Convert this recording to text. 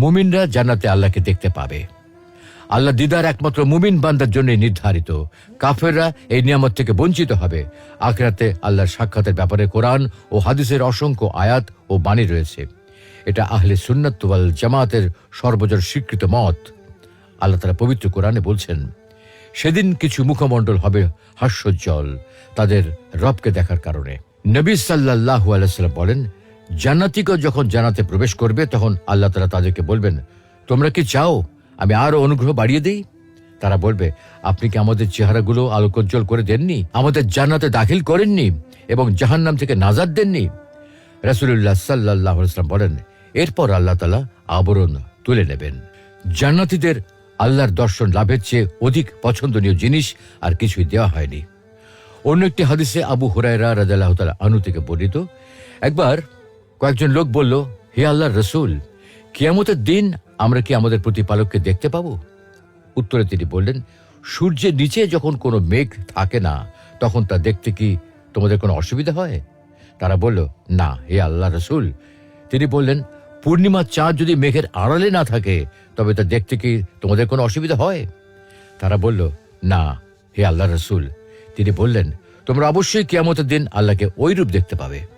মুমিনরা জান্নাতে আল্লাহকে দেখতে পাবে। আল্লাহ দিদার একমাত্র মুমিন বান্দার জন্য নির্ধারিত। কাফেররা এই নিয়ামত থেকে বঞ্চিত হবে। আখরাতে আল্লাহর সাক্ষাতের ব্যাপারে কোরআন ও হাদিসের অসংখ্য আয়াত ও বাণী রয়েছে। এটা আহলে সুন্নাত ওয়াল জামাতের সর্বজন স্বীকৃত মত। আল্লাহ তারা পবিত্র কোরআনে বলছেন, সেদিন কিছু মুখমণ্ডল হবে হাস্যোজ্জ্বল তাদের রবকে দেখার কারণে। নবী সাল্লাহ আলাইসাল্লাম বলেন জান্নাতিকে যখন জানাতে প্রবেশ করবে, তখন আল্লাহ তালা তাদেরকে বলবেন, তোমরা কি চাও আমি আরও অনুগ্রহ বাড়িয়ে দিই? তারা বলবে, আপনি কি আমাদের চেহারাগুলো আলোকোজ্জ্বল করে দেননি? আমাদের জান্নাতে দাখিল করেননি এবং জাহান্নাম থেকে নাজাদ দেননি? রাসুল্লাহ সাল্লাহ সাল্লাম বলেন, এরপর আল্লাহ তালা আবরণ তুলে নেবেন। জান্নাতীদের আল্লাহর দর্শন লাভের চেয়ে অধিক পছন্দনীয় জিনিস আর কিছুই দেওয়া হয়নি। অন্য একটি হাদিসে আবু হুরায়রা রাজাল্লাহ তালা আনু থেকে বর্ণিত, একবার কয়েকজন লোক বলল, হে আল্লাহ রসুল, কিয়ামতের দিন আমরা কি আমাদের প্রতিপালককে দেখতে পাবো? উত্তরে তিনি বললেন, সূর্যের নিচে যখন কোনো মেঘ থাকে না, তখন তা দেখতে কি তোমাদের কোনো অসুবিধা হয়? তারা বলল, না, হে আল্লাহ রসুল। তিনি বললেন, পূর্ণিমার চাঁদ যদি মেঘের আড়ালে না থাকে, তবে তা দেখতে কি তোমাদের কোনো অসুবিধা হয়? তারা বলল, না, হে আল্লাহ রসুল। তিনি বললেন, তোমরা অবশ্যই কিয়ামতের দিন আল্লাহকে ওই রূপ দেখতে পাবে।